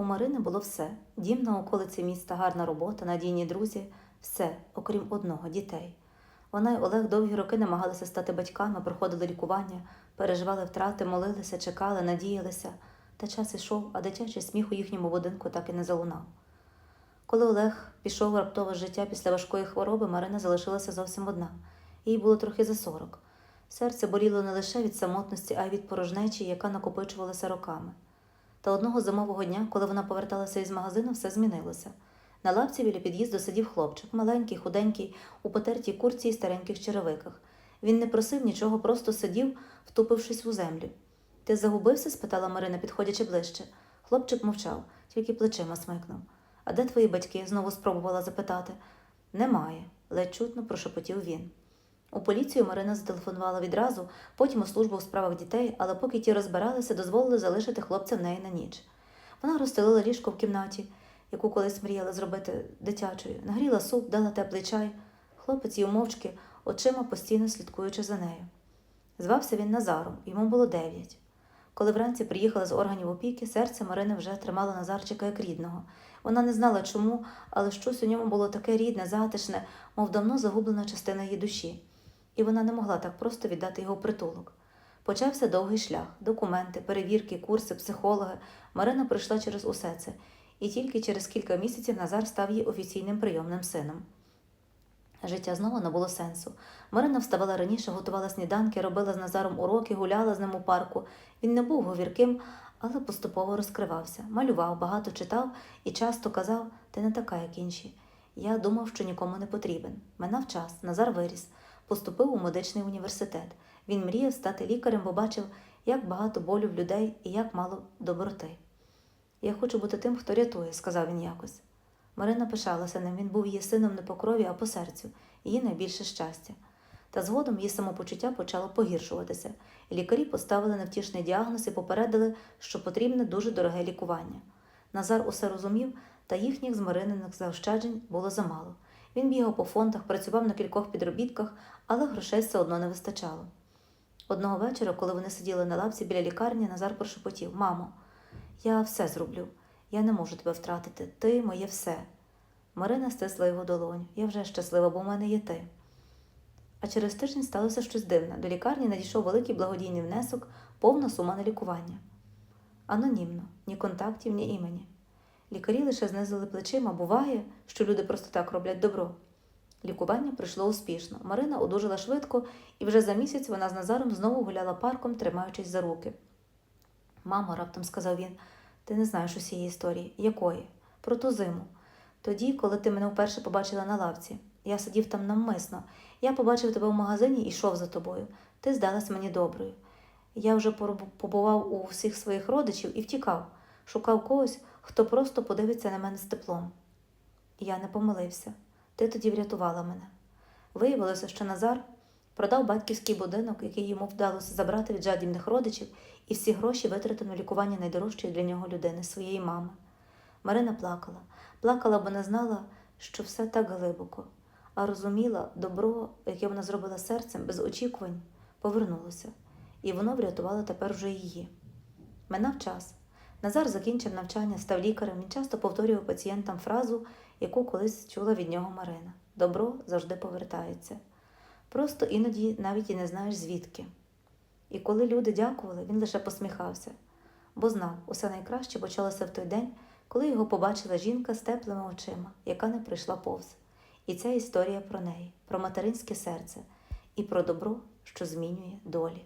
У Марини було все: дім на околиці міста, гарна робота, надійні друзі, все, окрім одного дітей. Вона й Олег довгі роки намагалися стати батьками, проходили лікування, переживали втрати, молилися, чекали, надіялися. Та час ішов, а дитячий сміх у їхньому будинку так і не залунав. Коли Олег пішов раптово з життя після важкої хвороби, Марина залишилася зовсім одна. Їй було трохи за сорок. Серце боліло не лише від самотності, а й від порожнечі, яка накопичувалася роками. Та одного зимового дня, коли вона поверталася із магазину, все змінилося. На лавці біля під'їзду сидів хлопчик, маленький, худенький, у потертій курці і стареньких черевиках. Він не просив нічого, просто сидів, втупившись у землю. Ти загубився? спитала Марина, підходячи ближче. Хлопчик мовчав, тільки плечима смикнув. А де твої батьки? знову спробувала запитати. Немає, ледь чутно прошепотів він. У поліцію Марина зателефонувала відразу, потім у службу у справах дітей, але поки ті розбиралися, дозволили залишити хлопця в неї на ніч. Вона розстелила ліжко в кімнаті, яку колись мріяла зробити дитячою, нагріла суп, дала теплий чай. Хлопець їв мовчки, очима постійно слідкуючи за нею. Звався він Назаром, йому було дев'ять. Коли вранці приїхала з органів опіки, серце Марини вже тримало Назарчика як рідного. Вона не знала чому, але щось у ньому було таке рідне, затишне, мов давно загублена частина її душі, і вона не могла так просто віддати його притулок. Почався довгий шлях, документи, перевірки, курси, психологи. Марина пройшла через усе це, і тільки через кілька місяців Назар став її офіційним прийомним сином. Життя знову набуло сенсу. Марина вставала раніше, готувала сніданки, робила з Назаром уроки, гуляла з ним у парку. Він не був говірким, але поступово розкривався. Малював, багато читав і часто казав: ти не така, як інші. Я думав, що нікому не потрібен. Минав час, Назар виріс, поступив у медичний університет. Він мріяв стати лікарем, бо бачив, як багато болю в людей і як мало доброти. Я хочу бути тим, хто рятує, сказав він якось. Марина пишалася ним, він був її сином не по крові, а по серцю, її найбільше щастя. Та згодом її самопочуття почало погіршуватися, і лікарі поставили невтішний діагноз і попередили, що потрібне дуже дороге лікування. Назар усе розумів, та їхніх з Марининих заощаджень було замало. Він бігав по фондах, працював на кількох підробітках, але грошей все одно не вистачало. Одного вечора, коли вони сиділи на лавці біля лікарні, Назар прошепотів Мамо, я все зроблю. Я не можу тебе втратити. Ти моє все. Марина стисла його долоню. Я вже щаслива, бо в мене є ти. А через тиждень сталося щось дивне. До лікарні надійшов великий благодійний внесок, повна сума на лікування. Анонімно, ні контактів, ні імені. Лікарі лише знизили плечима. Буває, що люди просто так роблять добро. Лікування пройшло успішно. Марина одужала швидко, і вже за місяць вона з Назаром знову гуляла парком, тримаючись за руки. Мамо, раптом сказав він, ти не знаєш усієї історії. Якої? Про ту зиму. Тоді, коли ти мене вперше побачила на лавці. Я сидів там навмисно. Я побачив тебе в магазині і йшов за тобою. Ти здалась мені доброю. Я вже побував у всіх своїх родичів і втікав, шукав когось, хто просто подивиться на мене з теплом. Я не помилився. Ти тоді врятувала мене. Виявилося, що Назар продав батьківський будинок, який йому вдалося забрати від жадібних родичів, і всі гроші витратив на лікування найдорожчої для нього людини, своєї мами. Марина плакала, плакала, бо не знала, що все так глибоко, а розуміла, добро, яке вона зробила серцем, без очікувань, повернулося, і воно врятувало тепер вже її. Минав час. Назар закінчив навчання, став лікарем. Він часто повторював пацієнтам фразу, яку колись чула від нього Марина: добро завжди повертається. Просто іноді навіть і не знаєш звідки. І коли люди дякували, він лише посміхався, бо знав, усе найкраще почалося в той день, коли його побачила жінка з теплими очима, яка не прийшла повз. І ця історія про неї, про материнське серце і про добро, що змінює долі.